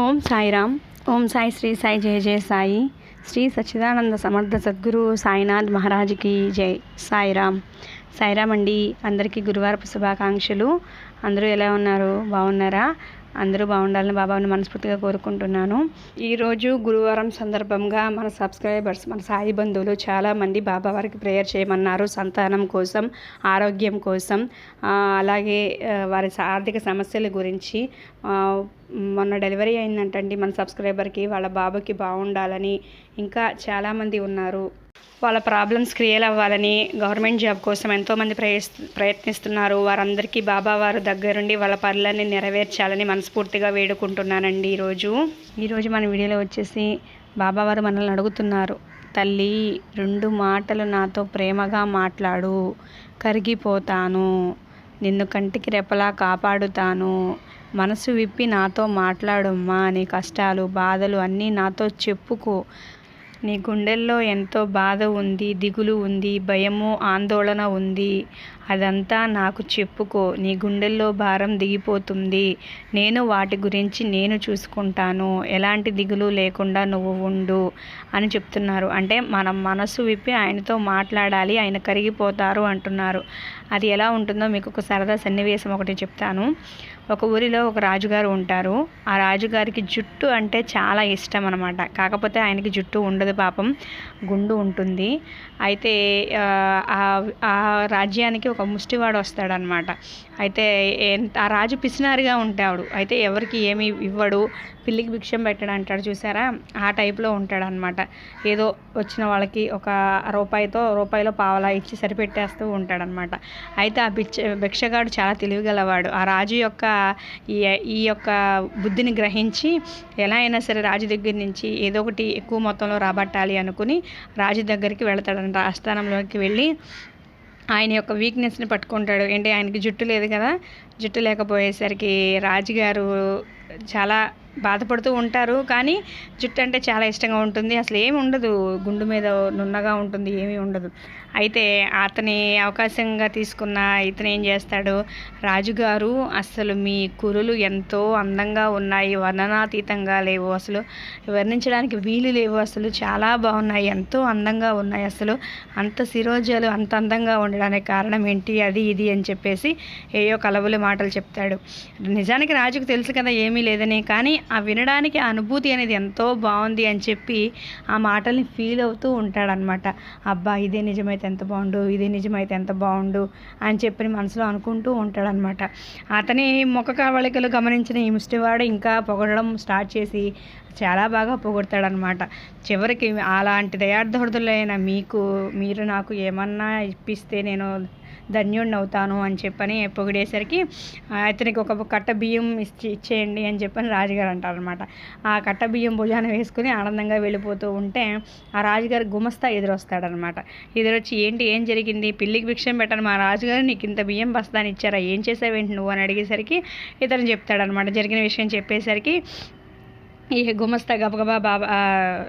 ఓం సాయిరామ్. ఓం సాయి శ్రీ సాయి జయ జయ సాయి. శ్రీ సచ్చిదానంద సమర్థ సద్గురు సాయినాథ్ మహారాజ్కి జై. సాయిరామ్. సాయిరామ్ అండి అందరికీ గురువారపు శుభాకాంక్షలు. అందరూ ఎలా ఉన్నారు? బాగున్నారా? అందరూ బాగుండాలని బాబాను మనస్ఫూర్తిగా కోరుకుంటున్నాను. ఈరోజు గురువారం సందర్భంగా మన సబ్స్క్రైబర్స్ మన సాయి బంధువులు చాలామంది బాబా వారికి ప్రేయర్ చేయమన్నారు. సంతానం కోసం ఆరోగ్యం కోసం. అలాగే వారి ఆర్థిక సమస్యల గురించి మొన్న డెలివరీ అయిందంటండి మన సబ్స్క్రైబర్కి వాళ్ళ బాబుకి బాగుండాలని ఇంకా చాలామంది ఉన్నారు. వాళ్ళ ప్రాబ్లమ్స్ క్లియర్ అవ్వాలని గవర్నమెంట్ జాబ్ కోసం ఎంతోమంది ప్రయస్ ప్రయత్నిస్తున్నారు. వారందరికీ బాబా వారు దగ్గరుండి వాళ్ళ పనులన్నీ నెరవేర్చాలని మనస్ఫూర్తిగా వేడుకుంటున్నానండి ఈరోజు. ఈరోజు మన వీడియోలో వచ్చేసి బాబావారు మనల్ని అడుగుతున్నారు. తల్లి రెండు మాటలు నాతో ప్రేమగా మాట్లాడు. కరిగిపోతాను. నిన్ను కంటికి రెపలా కాపాడుతాను. మనసు విప్పి నాతో మాట్లాడమ్మా నీ కష్టాలు బాధలు అన్నీ నాతో చెప్పుకో. నీ గుండెల్లో ఎంతో బాధ ఉంది దిగులు ఉంది భయము ఆందోళన ఉంది. అదంతా నాకు చెప్పుకో. నీ గుండెల్లో భారం దిగిపోతుంది. నేను వాటి గురించి నేను చూసుకుంటాను. ఎలాంటి దిగులు లేకుండా నువ్వు ఉండు అని చెప్తున్నారు. అంటే మనం మనసు విప్పి ఆయనతో మాట్లాడాలి ఆయన కరిగిపోతారు అంటున్నారు. అది ఎలా ఉంటుందో మీకు ఒక సరదా సన్నివేశం ఒకటి చెప్తాను. ఒక ఊరిలో ఒక రాజుగారు ఉంటారు. ఆ రాజుగారికి జుట్టు అంటే చాలా ఇష్టం అనమాట కాకపోతే ఆయనకి జుట్టు ఉండదు పాపం గుండు ఉంటుంది. అయితే ఆ, ఆ- రాజ్యానికి ఒక ముష్టివాడు వస్తాడనమాట అయితే ఆ రాజు పిసినారిగా ఉంటాడు అయితే ఎవరికి ఏమి ఇవ్వడు పిల్లికి భిక్షం పెట్టడం అంటాడు చూసారా? ఆ టైప్లో ఉంటాడనమాట ఏదో వచ్చిన వాళ్ళకి ఒక రూపాయితో రూపాయిలో పావలా ఇచ్చి సరిపెట్టేస్తూ ఉంటాడనమాట అయితే ఆ భిక్ష భిక్షగాడు చాలా తెలివిగలవాడు. ఆ రాజు యొక్క ఈ ఈ యొక్క బుద్ధిని గ్రహించి ఎలా అయినా సరే రాజు దగ్గర నుంచి ఏదో ఒకటి ఎక్కువ మొత్తంలో రాబట్టాలి అనుకుని రాజు దగ్గరికి వెళతాడంట ఆస్థానంలోకి వెళ్ళి ఆయన యొక్క వీక్నెస్ని పట్టుకుంటాడు. ఏంటి? ఆయనకి జుట్టు లేదు కదా. జుట్టు లేకపోయేసరికి రాజుగారు చాలా బాధపడుతూ ఉంటారు. కానీ జుట్టు అంటే చాలా ఇష్టంగా ఉంటుంది. అసలు ఏమి ఉండదు. గుండు మీద నున్నగా ఉంటుంది. ఏమీ ఉండదు. అయితే అతని అవకాశంగా తీసుకున్న ఇతను ఏం చేస్తాడు? రాజుగారు అసలు మీ కురులు ఎంతో అందంగా ఉన్నాయి. వర్ణనాతీతంగా లేవు అసలు. వర్ణించడానికి వీలు లేవు అసలు. చాలా బాగున్నాయి. ఎంతో అందంగా ఉన్నాయి అసలు. అంత శిరోజాలు అంత అందంగా ఉండడానికి కారణం ఏంటి? అది ఇది అని చెప్పేసి ఏయో కలవుల మాటలు చెప్తాడు. నిజానికి రాజుకు తెలుసు కదా ఏమీ లేదని. కానీ ఆ వినడానికి ఆ అనుభూతి అనేది ఎంతో బాగుంది అని చెప్పి ఆ మాటల్ని ఫీల్ అవుతూ ఉంటాడనమాట అబ్బా ఇదే నిజమైతే ఎంత బాగుండు ఇదే నిజమైతే ఎంత బాగుండు అని చెప్పి మనసులో అనుకుంటూ ఉంటాడనమాట అతని ముఖ కవళికలు గమనించిన ఈ ముష్టివాడు ఇంకా పొగడడం స్టార్ట్ చేసి చాలా బాగా పొగుడతాడనమాట చివరికి అలాంటి దయార్థుడులైన మీకు మీరు నాకు ఏమన్నా ఇప్పిస్తే నేను ధన్యుడిని అవుతాను అని చెప్పని పొగిడేసరికి ఇతనికి అతనికి ఒక కట్ట బియ్యం ఇచ్చి ఇచ్చేయండి అని చెప్పని రాజుగారు అంటారనమాట ఆ కట్ట బియ్యం భుజాన వేసుకుని ఆనందంగా వెళ్ళిపోతూ ఉంటే ఆ రాజుగారు గుమస్తా ఎదురొస్తాడనమాట ఎదురొచ్చి ఏంటి ఏం జరిగింది? పిల్లికి భిక్షం పెట్టను మా రాజుగారు నీకు ఇంత బియ్యం బస్తాని ఇచ్చారా ఏం చేసావేంటి నువ్వు? అని అడిగేసరికి ఇతను చెప్తాడనమాట జరిగిన విషయం చెప్పేసరికి ఈ గుమస్తా గబగబా బాబా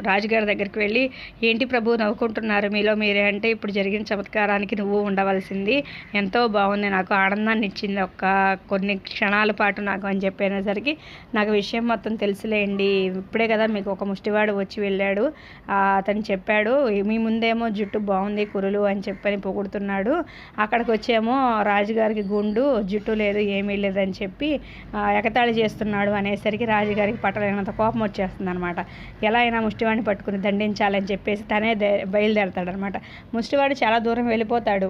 రాజుగారి దగ్గరికి వెళ్ళి ఏంటి ప్రభు నవ్వుకుంటున్నారు? మీలో మీరే అంటే ఇప్పుడు జరిగిన చమత్కారానికి నువ్వు ఉండవలసింది. ఎంతో బాగుంది. నాకు ఆనందాన్ని ఇచ్చింది. ఒక్క కొన్ని క్షణాల పాటు నాకు అని చెప్పేసరికి నాకు విషయం మొత్తం తెలుసులేండి. ఇప్పుడే కదా మీకు ఒక ముష్టివాడు వచ్చి వెళ్ళాడు. అతను చెప్పాడు మీ ముందేమో జుట్టు బాగుంది కురులు అని చెప్పని పొగుడుతున్నాడు. అక్కడికి వచ్చేమో రాజుగారికి గుండు జుట్టు లేదు ఏమీ లేదని చెప్పి ఎగతాళి చేస్తున్నాడు అనేసరికి రాజుగారికి పట్టలేనంత కోపం కోపం వచ్చేస్తుంది అనమాట ఎలా అయినా ముష్టివాడిని పట్టుకుని దండించాలని చెప్పేసి తనే దే- బయలుదేరతాడు అనమాట ముష్టివాడు చాలా దూరం వెళ్ళిపోతాడు.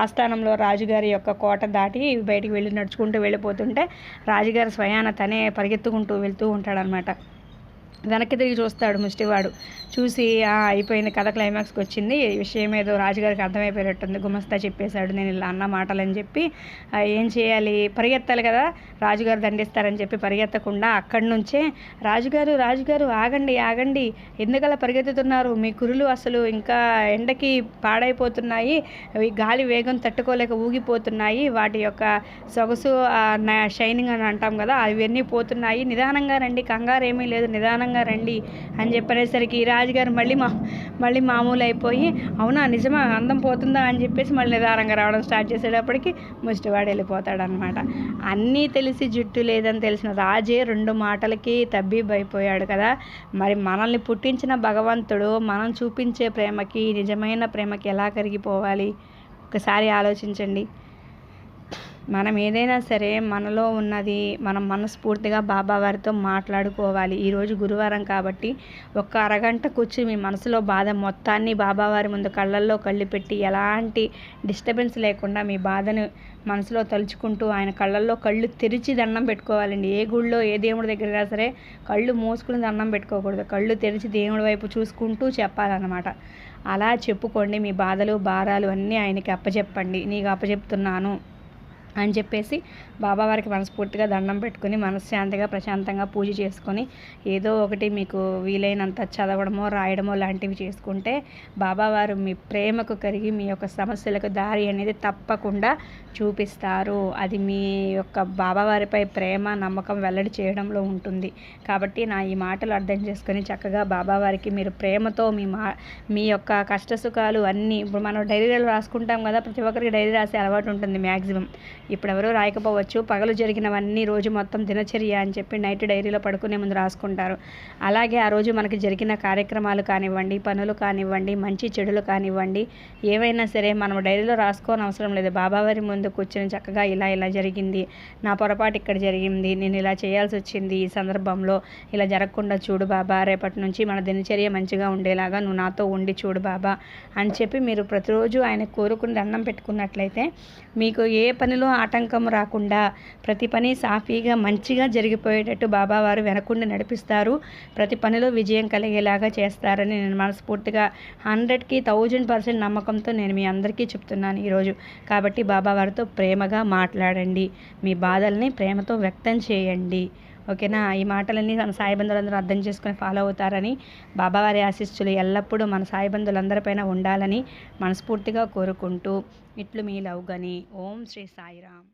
ఆస్థానంలో రాజుగారి యొక్క కోట దాటి బయటికి వెళ్ళి నడుచుకుంటూ వెళ్ళిపోతుంటే రాజుగారి స్వయాన తనే పరిగెత్తుకుంటూ వెళ్తూ ఉంటాడనమాట వెనక్కి తిరిగి చూస్తాడు ముష్టివాడు. చూసి అయిపోయిన అయిపోయింది కథ క్లైమాక్స్కి వచ్చింది. ఈ విషయం ఏదో రాజుగారికి అర్థమైపోయినట్టుంది. గుమస్తా చెప్పేశాడు నేను ఇలా అన్న మాటలని చెప్పి ఏం చేయాలి? పరిగెత్తాలి కదా? రాజుగారు దండిస్తారని చెప్పి పరిగెత్తకుండా అక్కడి నుంచే రాజుగారు రాజుగారు ఆగండి ఆగండి. ఎందుకలా పరిగెత్తుతున్నారు? మీ కురులు అసలు ఇంకా ఎండకి పాడైపోతున్నాయి. గాలి వేగం తట్టుకోలేక ఊగిపోతున్నాయి. వాటి యొక్క సొగసు షైనింగ్ అని అంటాం కదా అవన్నీ పోతున్నాయి. నిదానంగా రండి. కంగారు ఏమీ లేదు. నిదానం నిదానంగా రండి అని చెప్పనేసరికి రాజుగారు మళ్ళీ మా మళ్ళీ మామూలు అయిపోయి అవునా నిజమా అందం పోతుందా? అని చెప్పేసి మళ్ళీ నిదానంగా రావడం స్టార్ట్ చేసేటప్పటికి ముష్టివాడు వెళ్ళిపోతాడు అనమాట అన్నీ తెలిసి జుట్టు లేదని తెలిసిన రాజే రెండు మాటలకి తబ్బిబైపోయాడు కదా. మరి మనల్ని పుట్టించిన భగవంతుడు మనం చూపించే ప్రేమకి నిజమైన ప్రేమకి ఎలా కరిగిపోవాలి? ఒకసారి ఆలోచించండి. మనం ఏదైనా సరే మనలో ఉన్నది మనం మనస్ఫూర్తిగా బాబావారితో మాట్లాడుకోవాలి. ఈరోజు గురువారం కాబట్టి ఒక్క అరగంట కూర్చుని మీ మనసులో బాధ మొత్తాన్ని బాబావారి ముందు కళ్ళల్లో కళ్ళు పెట్టి ఎలాంటి డిస్టర్బెన్స్ లేకుండా మీ బాధను మనసులో తలుచుకుంటూ ఆయన కళ్ళల్లో కళ్ళు తెరిచి దండం పెట్టుకోవాలండి. ఏ గుళ్ళో ఏ దేవుడి దగ్గర సరే కళ్ళు మూసుకుని దండం పెట్టుకోకూడదు. కళ్ళు తెరిచి దేవుడి వైపు చూసుకుంటూ చెప్పాలన్నమాట. అలా చెప్పుకోండి మీ బాధలు భారాలు అన్నీ ఆయనకి అప్పచెప్పండి. నీకు అప్పచెప్తున్నాను. అని చెప్పేసి బాబావారికి మనస్ఫూర్తిగా దండం పెట్టుకుని మనశ్శాంతిగా ప్రశాంతంగా పూజ చేసుకొని ఏదో ఒకటి మీకు వీలైనంత చదవడమో రాయడమో లాంటివి చేసుకుంటే బాబావారు మీ ప్రేమకు కరిగి మీ యొక్క సమస్యలకు దారి అనేది తప్పకుండా చూపిస్తారు. అది మీ యొక్క బాబావారిపై ప్రేమ నమ్మకం వెల్లడి చేయడంలో ఉంటుంది. కాబట్టి నా ఈ మాటలు అర్థం చేసుకొని చక్కగా బాబావారికి మీరు ప్రేమతో మీ మా మీ యొక్క కష్టసుఖాలు అన్నీ ఇప్పుడు మనం డైరీలో రాసుకుంటాం కదా ప్రతి ఒక్కరికి డైరీ రాసే అలవాటు ఉంటుంది మ్యాక్సిమం. ఇప్పుడు ఎవరో రాయకపోవచ్చు. పగలు జరిగినవన్నీ రోజు మొత్తం దినచర్య అని చెప్పి నైట్ డైరీలో పడుకునే ముందు రాసుకుంటారు. అలాగే ఆ రోజు మనకి జరిగిన కార్యక్రమాలు కానివ్వండి పనులు కానివ్వండి మంచి చెడులు కానివ్వండి ఏవైనా సరే మనం డైరీలో రాసుకోని అవసరం లేదు. బాబావారి ముందు కూర్చొని చక్కగా ఇలా ఇలా జరిగింది నా పొరపాటు ఇక్కడ జరిగింది నేను ఇలా చేయాల్సి వచ్చింది ఈ సందర్భంలో ఇలా జరగకుండా చూడు బాబా రేపటి నుంచి మన దినచర్య మంచిగా ఉండేలాగా నువ్వు నాతో ఉండి చూడు బాబా అని చెప్పి మీరు ప్రతిరోజు ఆయన కోరుకుని దండం పెట్టుకున్నట్లయితే మీకు ఏ పనిలో ఆటంకం రాకుండా ప్రతి పని సాఫీగా మంచిగా జరిగిపోయేటట్టు బాబావారు వెనకుండా నడిపిస్తారు. ప్రతి పనిలో విజయం కలిగేలాగా చేస్తారని నేను మనస్ఫూర్తిగా హండ్రెడ్కి థౌజండ్ పర్సెంట్ నమ్మకంతో నేను మీ అందరికీ చెప్తున్నాను ఈరోజు. కాబట్టి బాబావారితో ప్రేమగా మాట్లాడండి. మీ బాధల్ని ప్రేమతో వ్యక్తం చేయండి. ఓకేనా? ఈ మాటలన్నీ మన సాయి బంధువులందరూ అర్థం చేసుకుని ఫాలో అవుతారని బాబావారి ఆశీస్సులు ఎల్లప్పుడూ మన సాయి బంధువులందరిపైన ఉండాలని మనస్ఫూర్తిగా కోరుకుంటూ ఇట్లు మీ లవ్ గని. ఓం శ్రీ సాయిరామ్.